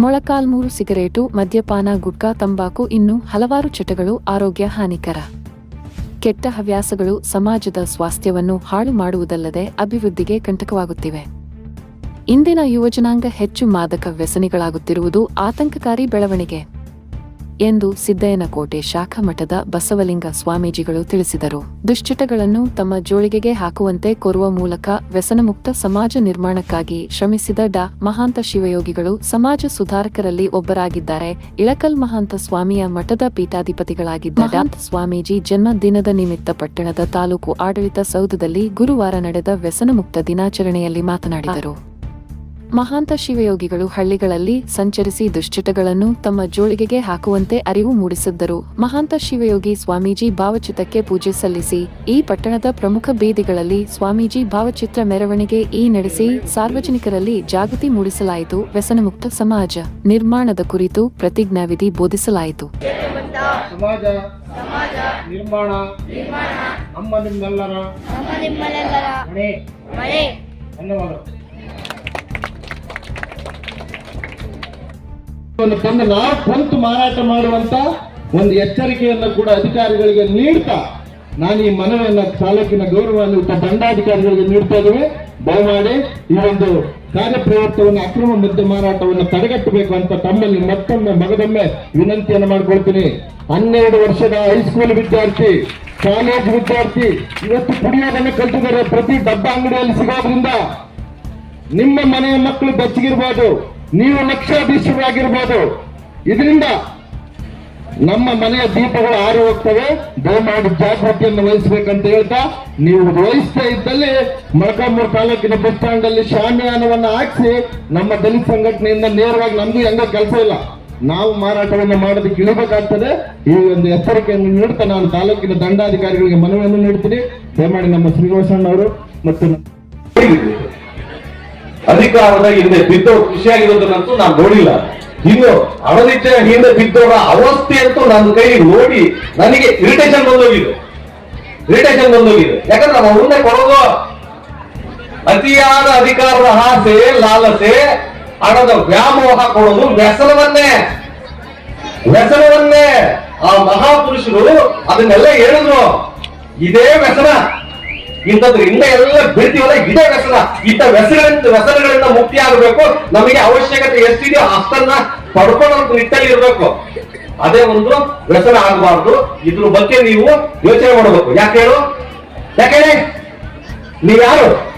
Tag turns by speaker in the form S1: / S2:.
S1: Molakalmuru cigarette, ಮದ್ಯಪಾನ, ಗುಟ್ಕಾ, ತಂಬಾಕು ಇನ್ನೂ ಹಲವಾರು ಚಟಗಳು ಆರೋಗ್ಯ ಹಾನಿಕರ. ಕೆಟ್ಟ ಹವ್ಯಾಸಗಳು ಸಮಾಜದ ಸ್ವಾಸ್ಥ್ಯವನ್ನು ಹಾಳು ಮಾಡುವುದಲ್ಲದೆ ಅಭಿವೃದ್ಧಿಗೆ ಕಂಟಕವಾಗುತ್ತಿವೆ. ಇಂದಿನ ಯುವಜನಾಂಗ ಹೆಚ್ಚು ಮಾದಕ ವ್ಯಸನಿಗಳಾಗುತ್ತಿರುವುದು ಆತಂಕಕಾರಿ ಬೆಳವಣಿಗೆ. ಎಂದು ಸಿದ್ದಯ್ಯನಕೋಟೆ ಶಾಖಾ ಮಠದ ಬಸವಲಿಂಗ ಸ್ವಾಮೀಜಿಗಳು ತಿಳಿಸಿದರು. ದುಶ್ಚಟಗಳನ್ನು ತಮ್ಮ ಜೋಳಿಗೆಗೆ ಹಾಕುವಂತೆ ಕೋರುವ ಮೂಲಕ ವ್ಯಸನಮುಕ್ತ ಸಮಾಜ ನಿರ್ಮಾಣಕ್ಕಾಗಿ ಶ್ರಮಿಸಿದ ಡಾ. ಮಹಾಂತ ಶಿವಯೋಗಿಗಳು ಸಮಾಜ ಸುಧಾರಕರಲ್ಲಿ ಒಬ್ಬರಾಗಿದ್ದಾರೆ. ಇಳಕಲ್ ಮಹಾಂತ ಸ್ವಾಮಿಯ ಮಠದ ಪೀಠಾಧಿಪತಿಗಳಾಗಿದ್ದ ಡಾಂತ ಸ್ವಾಮೀಜಿ ಜನ್ಮದಿನದ ನಿಮಿತ್ತ ಪಟ್ಟಣದ ತಾಲೂಕು ಆಡಳಿತ ಸೌಧದಲ್ಲಿ ಗುರುವಾರ ನಡೆದ ವ್ಯಸನಮುಕ್ತ ದಿನಾಚರಣೆಯಲ್ಲಿ ಮಾತನಾಡಿದರು. ಮಹಾಂತ ಶಿವಯೋಗಿಗಳು ಹಳ್ಳಿಗಳಲ್ಲಿ ಸಂಚರಿಸಿ ದುಶ್ಚಟಗಳನ್ನು ತಮ್ಮ ಜೋಳಿಗೆಗೆ ಹಾಕುವಂತೆ ಅರಿವು ಮೂಡಿಸಿದ್ದರು. ಮಹಾಂತ ಶಿವಯೋಗಿ ಸ್ವಾಮೀಜಿ ಭಾವಚಿತ್ರಕ್ಕೆ ಪೂಜೆ ಸಲ್ಲಿಸಿ ಈ ಪಟ್ಟಣದ ಪ್ರಮುಖ ಬೀದಿಗಳಲ್ಲಿ ಸ್ವಾಮೀಜಿ ಭಾವಚಿತ್ರ ಮೆರವಣಿಗೆ ಈ ನಡೆಸಿ ಸಾರ್ವಜನಿಕರಲ್ಲಿ ಜಾಗೃತಿ ಮೂಡಿಸಲಾಯಿತು. ವ್ಯಸನಮುಕ್ತ ಸಮಾಜ ನಿರ್ಮಾಣದ ಕುರಿತು ಪ್ರತಿಜ್ಞಾವಿಧಿ ಬೋಧಿಸಲಾಯಿತು.
S2: ಸಮಾಜ ನಿರ್ಮಾಣ ನಮ್ಮ ನಿಮ್ಮೆಲ್ಲರ
S3: ನಮ್ಮ
S2: ತಂದು ನಾವು ಸ್ವಂತ ಮಾರಾಟ ಮಾಡುವಂತ ಒಂದು ಎಚ್ಚರಿಕೆಯನ್ನು ಕೂಡ ಅಧಿಕಾರಿಗಳಿಗೆ ನೀಡ್ತಾ ನಾನು ಈ ಮನವಿಯನ್ನ ತಾಲೂಕಿನ ಗೌರವಾನ್ವಿತ ದಂಡಾಧಿಕಾರಿಗಳಿಗೆ ನೀಡ್ತಾ ಇದ್ದೇವೆ. ದಯಮಾಡಿ ಈ ಒಂದು ಕಾರ್ಯಪ್ರವೃತ್ತವನ್ನು, ಅಕ್ರಮ ಮದ್ಯ ಮಾರಾಟವನ್ನು ತಡೆಗಟ್ಟಬೇಕು ಅಂತ ತಮ್ಮಲ್ಲಿ ಮತ್ತೊಮ್ಮೆ ಮಗದೊಮ್ಮೆ ವಿನಂತಿಯನ್ನು ಮಾಡ್ಕೊಳ್ತೀನಿ. ಹನ್ನೆರಡು ವರ್ಷದ ಹೈಸ್ಕೂಲ್ ವಿದ್ಯಾರ್ಥಿ ಕಾಲೇಜ್ ವಿದ್ಯಾರ್ಥಿ, ಇವತ್ತು ಕುಡಿಯೋದನ್ನು ಕಲ್ತಿದ್ದಾರೆ ಪ್ರತಿ ಡಬ್ಬ ಅಂಗಡಿಯಲ್ಲಿ ಸಿಗೋದ್ರಿಂದ. ನಿಮ್ಮ ಮನೆಯ ಮಕ್ಕಳು ಬೆಚ್ಚಗಿರ್ಬೋದು. ನೀವು ಲಕ್ಷಾಧೀಶರಾಗಿರ್ಬೋದು ಇದರಿಂದ ನಮ್ಮ ಮನೆಯ ದೀಪಗಳು ಆರಿ ಹೋಗ್ತವೆ. ದಯಮಾಡಿ ಜಾಗೃತಿಯನ್ನು ವಹಿಸಬೇಕಂತ ಹೇಳ್ತಾ, ನೀವು ವಹಿಸ್ತಾ ಇದ್ದಲ್ಲಿ ಮಳಕಾಮೂರು ತಾಲೂಕಿನ ಬಸ್ ಸ್ಟ್ಯಾಂಡ್ ಅಲ್ಲಿ ಶಾಮಿಯಾನವನ್ನ ಹಾಕಿಸಿ ನಮ್ಮ ದಲಿತ ಸಂಘಟನೆಯಿಂದ ನೇರವಾಗಿ ನಮ್ದು ಹೆಂಗ ಕೆಲಸ ಇಲ್ಲ. ನಾವು ಮಾರಾಟವನ್ನು ಮಾಡೋದಕ್ಕೆ ಇಳಿಬೇಕಾಗ್ತದೆ. ಈ ಒಂದು ಎಚ್ಚರಿಕೆಯನ್ನು ನೀಡ್ತಾ ನಾನು ತಾಲೂಕಿನ ದಂಡಾಧಿಕಾರಿಗಳಿಗೆ ಮನವಿಯನ್ನು ನೀಡ್ತೀನಿ. ದಯಮಾಡಿ ನಮ್ಮ ಶ್ರೀನಿವಾಸಣ್ಣ ಅವರು ಮತ್ತು
S4: ಅಧಿಕಾರದ ಹಿಂದೆ ಬಿದ್ದವ್ರು ಖುಷಿಯಾಗಿರೋದನ್ನಂತೂ ನಾನು ನೋಡಿಲ್ಲ. ಇನ್ನು ಅಡಳಿತ ಹಿಂದೆ ಬಿದ್ದವರ ಅವಸ್ಥೆ ಅಂತೂ ನನ್ನ ಕೈ ನೋಡಿ ನನಗೆ ಇರಿಟೇಷನ್ ಬಂದೋಗಿದೆ. ಇರಿಟೇಷನ್ ಬಂದೋಗಿದೆ. ಯಾಕಂದ್ರೆ ನಾವು ಮುಂದೆ ಕೊಡೋದು ಅತಿಯಾದ ಅಧಿಕಾರದ ಆಸೆ, ಲಾಲಸೆ, ಹಣದ ವ್ಯಾಮೋಹ ಕೊಡೋದು ವ್ಯಸನವನ್ನೇ. ವ್ಯಸನವನ್ನೇ ಆ ಮಹಾಪುರುಷರು ಅದನ್ನೆಲ್ಲ ಹೇಳಿದ್ರು. ಇದೇ ವ್ಯಸನ. ಇಂಥದ್ರಿಂದ ಎಲ್ಲ ಬಿಡ್ತೀವಲ್ಲ? ಇದೇ ವ್ಯಸನ. ಇಂಥ ವ್ಯಸನಗಳಿಂದ ವ್ಯಸನಗಳಿಂದ ಮುಕ್ತಿ ಆಗಬೇಕು ನಮಗೆ ಅವಶ್ಯಕತೆ ಎಷ್ಟಿದೆಯೋ ಅಷ್ಟನ್ನ ಪಡ್ಕೊಳ್ಳೋ ನಿಟ್ಟಲ್ಲಿ ಇರಬೇಕು. ಅದೇ ಒಂದು ವ್ಯಸನ ಆಗಬಾರ್ದು. ಇದ್ರ ಬಗ್ಗೆ ನೀವು ಯೋಚನೆ ಮಾಡಬೇಕು. ಯಾಕೆ ಹೇಳು? ಯಾಕೆ ನೀವ್ಯಾರು?